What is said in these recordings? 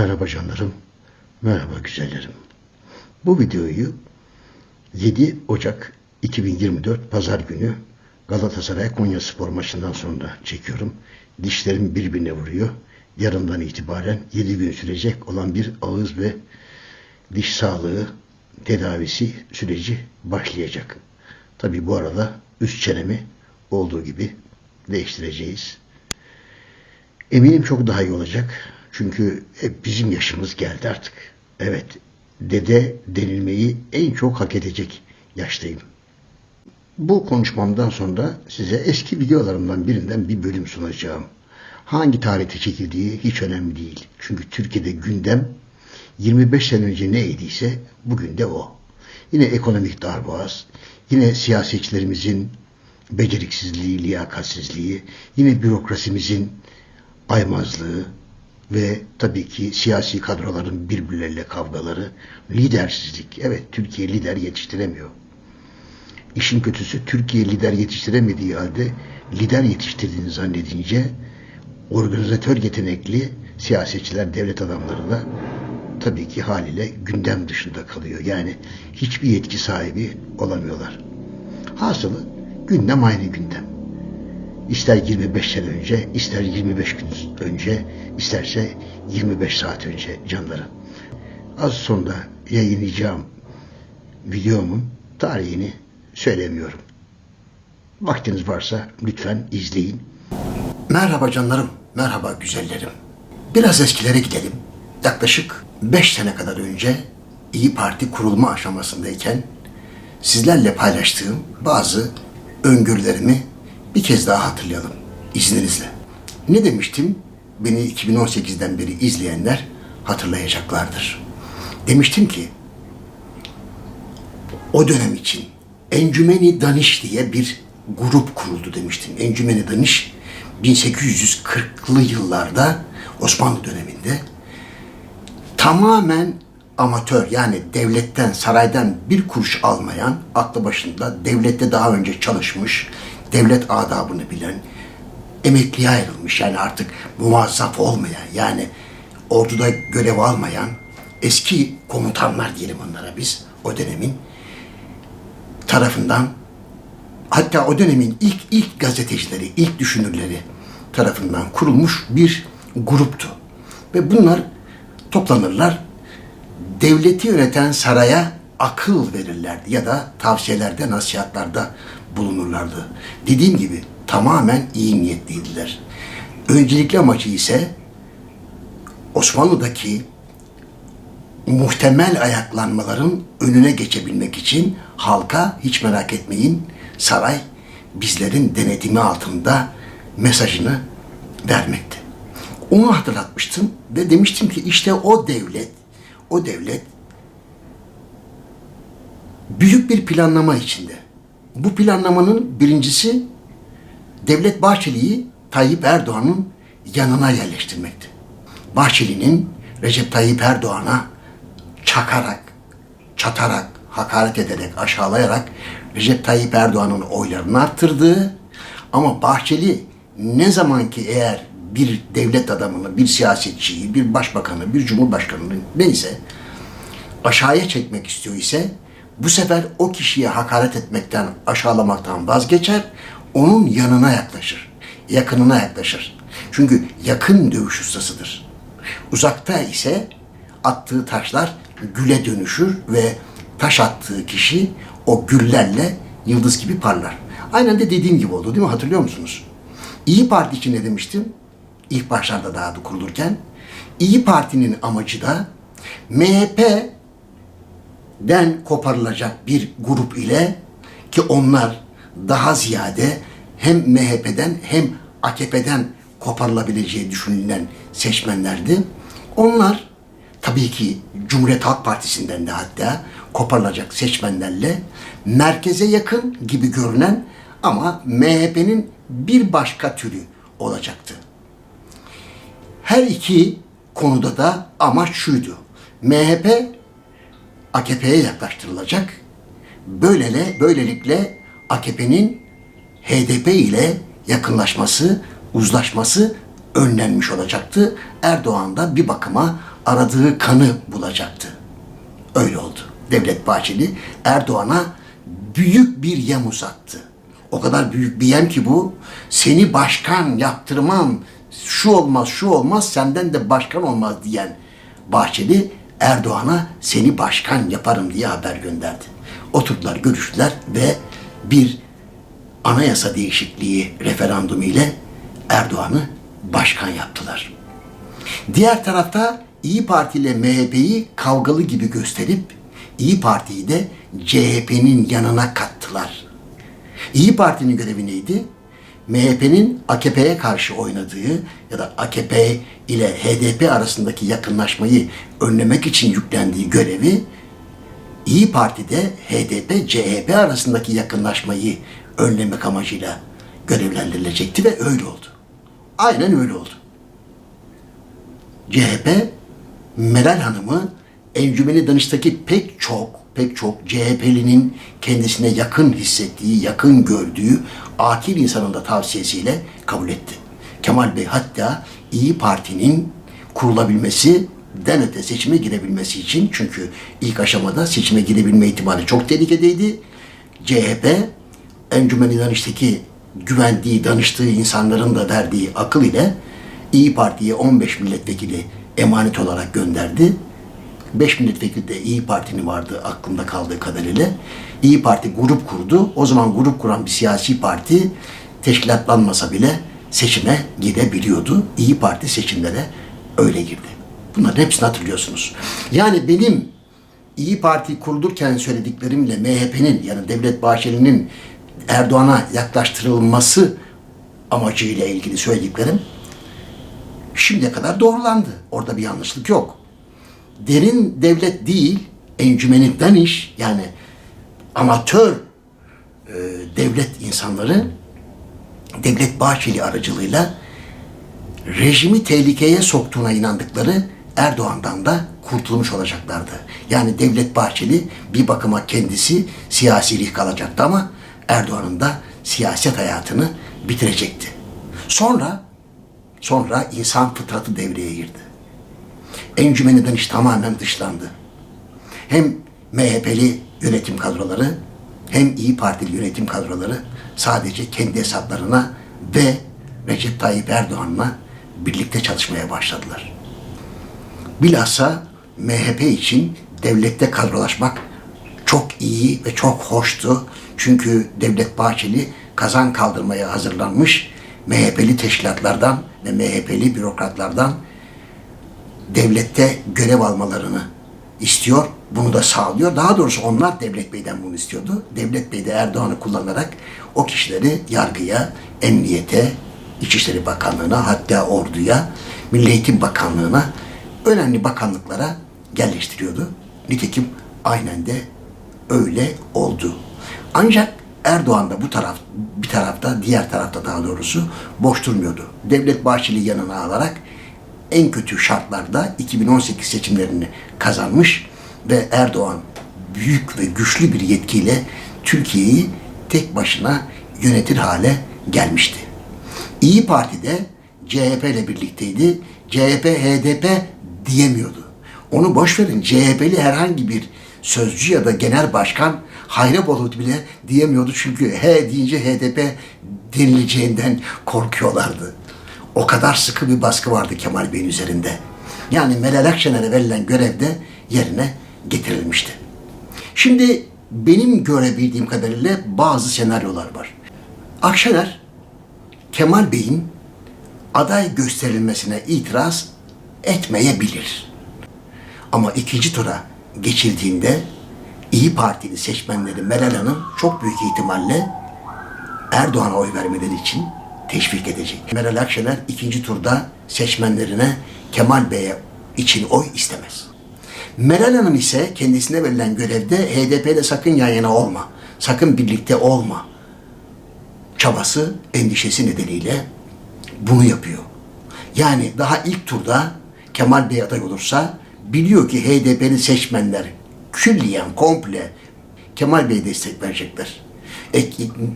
Merhaba canlarım, merhaba güzellerim. Bu videoyu 7 Ocak 2024 Pazar günü Galatasaray Konya Spor maçından sonra çekiyorum. Dişlerim birbirine vuruyor. Yarından itibaren 7 gün sürecek olan bir ağız ve diş sağlığı tedavisi süreci başlayacak. Tabi bu arada üst çenemi olduğu gibi değiştireceğiz. Eminim çok daha iyi olacak. Çünkü hep bizim yaşımız geldi artık. Evet, dede denilmeyi en çok hak edecek yaştayım. Bu konuşmamdan sonra size eski videolarımdan birinden bir bölüm sunacağım. Hangi tarihte çekildiği hiç önemli değil. Çünkü Türkiye'de gündem 25 sene önce neydiyse bugün de o. Yine ekonomik darboğaz, yine siyasetçilerimizin beceriksizliği, liyakatsizliği, yine bürokrasimizin aymazlığı ve tabii ki siyasi kadroların birbirleriyle kavgaları, lidersizlik. Evet Türkiye lider yetiştiremiyor. İşin kötüsü Türkiye lider yetiştiremediği halde lider yetiştirdiğini zannedince organizatör yetenekli siyasetçiler, devlet adamları da tabii ki haliyle gündem dışında kalıyor. Yani hiçbir yetki sahibi olamıyorlar. Hasılı gündem aynı gündem. İster 25 sene önce, ister 25 gün önce, isterse 25 saat önce canları. Az sonra yayınlayacağım videomun tarihini söylemiyorum. Vaktiniz varsa lütfen izleyin. Merhaba canlarım, merhaba güzellerim. Biraz eskilere gidelim. Yaklaşık 5 sene kadar önce İyi Parti kurulma aşamasındayken sizlerle paylaştığım bazı öngörülerimi bir kez daha hatırlayalım izninizle. Ne demiştim? Beni 2018'den beri izleyenler hatırlayacaklardır. Demiştim ki o dönem için Encümeni Daniş diye bir grup kuruldu demiştim. Encümeni Daniş 1840'lı yıllarda Osmanlı döneminde tamamen amatör yani devletten, saraydan bir kuruş almayan, aklı başında devlette daha önce çalışmış, devlet adabını bilen, emekliye ayrılmış yani artık muvazzaf olmayan yani orduda görev almayan eski komutanlar diyelim onlara biz o dönemin tarafından hatta o dönemin ilk ilk gazetecileri, ilk düşünürleri tarafından kurulmuş bir gruptu. Ve bunlar toplanırlar, devleti yöneten saraya akıl verirlerdi ya da tavsiyelerde, nasihatlarda bulunurlardı. Dediğim gibi tamamen iyi niyetliydiler. Öncelikli amacı ise Osmanlı'daki muhtemel ayaklanmaların önüne geçebilmek için halka hiç merak etmeyin saray bizlerin denetimi altında mesajını vermekti. Onu hatırlatmıştım ve demiştim ki işte o devlet, o devlet büyük bir planlama içinde. Bu planlamanın birincisi Devlet Bahçeli'yi Tayyip Erdoğan'ın yanına yerleştirmekti. Bahçeli'nin Recep Tayyip Erdoğan'a çakarak, çatarak, hakaret ederek, aşağılayarak Recep Tayyip Erdoğan'ın oylarını arttırdığı ama Bahçeli ne zaman ki eğer bir devlet adamını, bir siyasetçiyi, bir başbakanı, bir cumhurbaşkanını neyse aşağıya çekmek istiyor ise bu sefer o kişiye hakaret etmekten, aşağılamaktan vazgeçer, onun yanına yaklaşır, yakınına yaklaşır. Çünkü yakın dövüş ustasıdır. Uzakta ise attığı taşlar güle dönüşür ve taş attığı kişi o güllerle yıldız gibi parlar. Aynen de dediğim gibi oldu değil mi? Hatırlıyor musunuz? İyi Parti için ne demiştim? İlk başlarda daha da kurulurken. İyi Parti'nin amacı da MHP'den koparılacak bir grup ile ki onlar daha ziyade hem MHP'den hem AKP'den koparılabileceği düşünülen seçmenlerdi. Onlar tabii ki Cumhuriyet Halk Partisi'nden de hatta koparılacak seçmenlerle merkeze yakın gibi görünen ama MHP'nin bir başka türü olacaktı. Her iki konuda da amaç şuydu. MHP AKP'ye yaklaştırılacak. Böylele, böylelikle AKP'nin HDP ile yakınlaşması, uzlaşması önlenmiş olacaktı. Erdoğan da bir bakıma aradığı kanı bulacaktı. Öyle oldu. Devlet Bahçeli Erdoğan'a büyük bir yem uzattı. O kadar büyük bir yem ki bu. Seni başkan yaptırmam, şu olmaz, şu olmaz, senden de başkan olmaz diyen Bahçeli Erdoğan'a seni başkan yaparım diye haber gönderdi. Oturdular, görüştüler ve bir anayasa değişikliği referandumu ile Erdoğan'ı başkan yaptılar. Diğer tarafta İyi Parti ile MHP'yi kavgalı gibi gösterip İyi Parti'yi de CHP'nin yanına kattılar. İyi Parti'nin görevi neydi? MHP'nin AKP'ye karşı oynadığı ya da AKP ile HDP arasındaki yakınlaşmayı önlemek için yüklendiği görevi İyi Parti'de HDP, CHP arasındaki yakınlaşmayı önlemek amacıyla görevlendirilecekti ve öyle oldu. Aynen öyle oldu. CHP Meral Hanım'ı Encümeni Danış'taki pek çok pek çok CHP'linin kendisine yakın hissettiği, yakın gördüğü akil insanın da tavsiyesiyle kabul etti. Kemal Bey hatta İyi Parti'nin kurulabilmesi den öte seçime girebilmesi için çünkü ilk aşamada seçime girebilme ihtimali çok tehlikedeydi. CHP Encümeni Danış'taki güvendiği, danıştığı insanların da verdiği akıl ile İyi Parti'ye 15 milletvekili emanet olarak gönderdi. 5 milletvekili İyi Parti'nin vardı aklımda kaldığı kadarıyla. İyi Parti grup kurdu. O zaman grup kuran bir siyasi parti teşkilatlanmasa bile seçime girebiliyordu. İyi Parti seçimlere öyle girdi. Bunların hepsini hatırlıyorsunuz. Yani benim İyi Parti kurulurken söylediklerimle MHP'nin yani Devlet Bahçeli'nin Erdoğan'a yaklaştırılması amacıyla ilgili söylediklerim şimdiye kadar doğrulandı. Orada bir yanlışlık yok. Derin devlet değil, encümeni daniş yani amatör e, devlet insanları Devlet Bahçeli aracılığıyla rejimi tehlikeye soktuğuna inandıkları Erdoğan'dan da kurtulmuş olacaklardı. Yani Devlet Bahçeli bir bakıma kendisi siyasilik kalacaktı ama Erdoğan'ın da siyaset hayatını bitirecekti. Sonra sonra insan fıtratı devreye girdi. Encümeni Danış tamamen dışlandı. Hem MHP'li yönetim kadroları hem İyi Partili yönetim kadroları sadece kendi hesaplarına ve Recep Tayyip Erdoğan'la birlikte çalışmaya başladılar. Bilhassa MHP için devlette kadrolaşmak çok iyi ve çok hoştu. Çünkü Devlet Bahçeli kazan kaldırmaya hazırlanmış MHP'li teşkilatlardan ve MHP'li bürokratlardan devlette görev almalarını istiyor. Bunu da sağlıyor. Daha doğrusu onlar Devlet Bey'den bunu istiyordu. Devlet Bey de Erdoğan'ı kullanarak o kişileri yargıya, emniyete, İçişleri Bakanlığı'na hatta orduya, Milli Eğitim Bakanlığı'na önemli bakanlıklara yerleştiriyordu. Nitekim aynen de öyle oldu. Ancak Erdoğan da bu taraf bir tarafta, diğer tarafta daha doğrusu boş durmuyordu. Devlet Bahçeli yanına alarak en kötü şartlarda 2018 seçimlerini kazanmış ve Erdoğan büyük ve güçlü bir yetkiyle Türkiye'yi tek başına yönetir hale gelmişti. İyi Parti'de CHP ile birlikteydi. CHP HDP diyemiyordu. Onu boş verin CHP'li herhangi bir sözcü ya da genel başkan Hayra Bulut bile diyemiyordu çünkü he deyince HDP denileceğinden korkuyorlardı. O kadar sıkı bir baskı vardı Kemal Bey'in üzerinde. Yani Meral Akşener'e verilen görev de yerine getirilmişti. Şimdi benim görebildiğim kadarıyla bazı senaryolar var. Akşener, Kemal Bey'in aday gösterilmesine itiraz etmeyebilir. Ama ikinci tura geçildiğinde İyi Partili seçmenleri Meral Hanım çok büyük ihtimalle Erdoğan'a oy vermeleri için teşvik edecek. Meral Akşener ikinci turda seçmenlerine Kemal Bey'e için oy istemez. Meral Hanım ise kendisine verilen görevde HDP ile sakın yan yana olma, sakın birlikte olma çabası, endişesi nedeniyle bunu yapıyor. Yani daha ilk turda Kemal Bey aday olursa biliyor ki HDP'li seçmenler külliyen, komple Kemal Bey'e destek verecekler. E,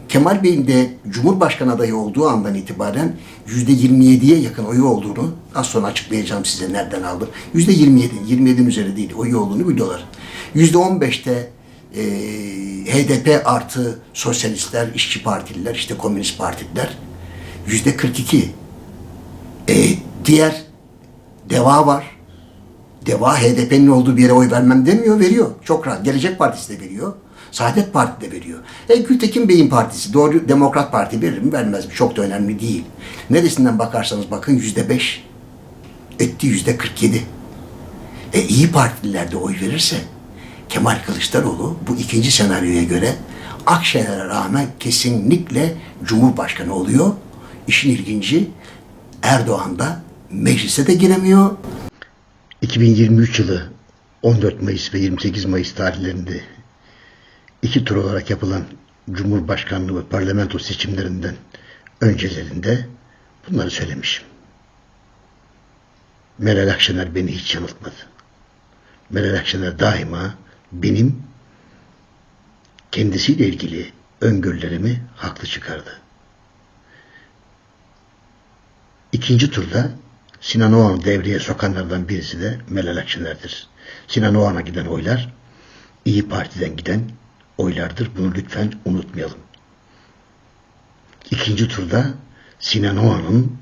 Kemal Bey'in de Cumhurbaşkanı adayı olduğu andan itibaren %27'ye yakın oyu olduğunu az sonra açıklayacağım size nereden aldım. %27, 27'nin üzeri değil oyu olduğunu biliyorlar. %15'te e, HDP artı sosyalistler, işçi partililer, işte komünist partiler %42. E, diğer Deva var. Deva HDP'nin olduğu bir yere oy vermem demiyor, veriyor. Çok rahat. Gelecek Partisi de veriyor. Saadet Parti de veriyor. E Gültekin Bey'in partisi, Doğru Demokrat Parti verir mi vermez mi? Çok da önemli değil. Neresinden bakarsanız bakın yüzde beş. Etti yüzde kırk yedi. E iyi Partililer de oy verirse Kemal Kılıçdaroğlu bu ikinci senaryoya göre Akşener'e rağmen kesinlikle Cumhurbaşkanı oluyor. İşin ilginci Erdoğan da meclise de giremiyor. 2023 yılı 14 Mayıs ve 28 Mayıs tarihlerinde iki tur olarak yapılan Cumhurbaşkanlığı ve parlamento seçimlerinden öncelerinde bunları söylemişim. Meral Akşener beni hiç yanıltmadı. Meral Akşener daima benim kendisiyle ilgili öngörülerimi haklı çıkardı. İkinci turda Sinan Oğan'ı devreye sokanlardan birisi de Meral Akşener'dir. Sinan Oğan'a giden oylar İyi Parti'den giden oylardır. Bunu lütfen unutmayalım. İkinci turda Sinan Oğan'ın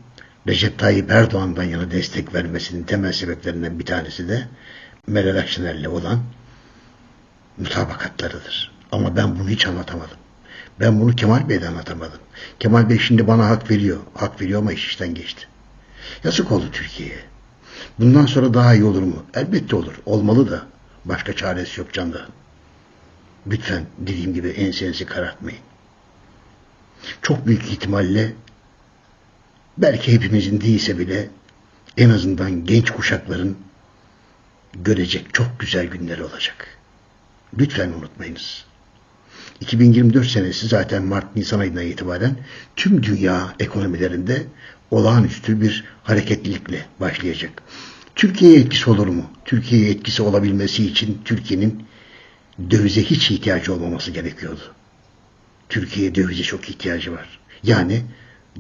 Recep Tayyip Erdoğan'dan yana destek vermesinin temel sebeplerinden bir tanesi de Meral Akşener'le olan mutabakatlarıdır. Ama ben bunu hiç anlatamadım. Ben bunu Kemal Bey'den anlatamadım. Kemal Bey şimdi bana hak veriyor. Hak veriyor ama iş işten geçti. Yazık oldu Türkiye'ye. Bundan sonra daha iyi olur mu? Elbette olur. Olmalı da. Başka çaresi yok canda. Lütfen dediğim gibi ensenizi karartmayın. Çok büyük ihtimalle belki hepimizin değilse bile en azından genç kuşakların görecek çok güzel günleri olacak. Lütfen unutmayınız. 2024 senesi zaten Mart-Nisan ayından itibaren tüm dünya ekonomilerinde olağanüstü bir hareketlilikle başlayacak. Türkiye'ye etkisi olur mu? Türkiye'ye etkisi olabilmesi için Türkiye'nin dövize hiç ihtiyacı olmaması gerekiyordu. Türkiye'ye dövize çok ihtiyacı var. Yani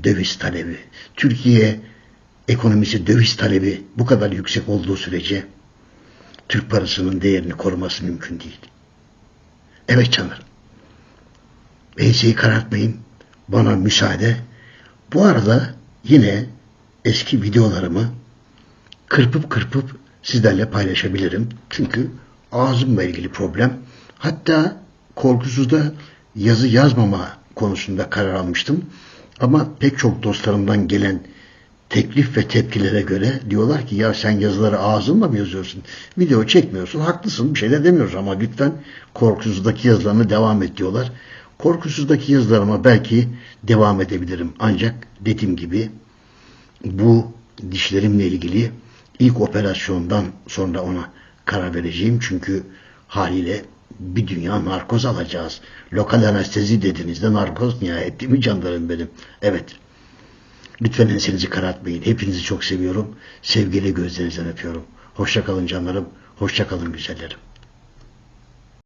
döviz talebi. Türkiye ekonomisi döviz talebi bu kadar yüksek olduğu sürece Türk parasının değerini koruması mümkün değil. Evet canlarım. Enseyi karartmayın. Bana müsaade. Bu arada yine eski videolarımı kırpıp kırpıp sizlerle paylaşabilirim. Çünkü ağzımla ilgili problem. Hatta korkusuzda yazı yazmama konusunda karar almıştım. Ama pek çok dostlarımdan gelen teklif ve tepkilere göre diyorlar ki ya sen yazıları ağzınla mı yazıyorsun? Video çekmiyorsun. Haklısın bir şey de demiyoruz ama lütfen korkusuzdaki yazılarını devam et diyorlar. Korkusuzdaki yazılarıma belki devam edebilirim. Ancak dediğim gibi bu dişlerimle ilgili ilk operasyondan sonra ona karar vereceğim. Çünkü haliyle bir dünya narkoz alacağız. Lokal anestezi dediğinizde narkoz nihayet değil mi canlarım benim? Evet. Lütfen ensenizi karartmayın. Hepinizi çok seviyorum. Sevgiyle gözlerinizden öpüyorum. Hoşça kalın canlarım. Hoşça kalın güzellerim.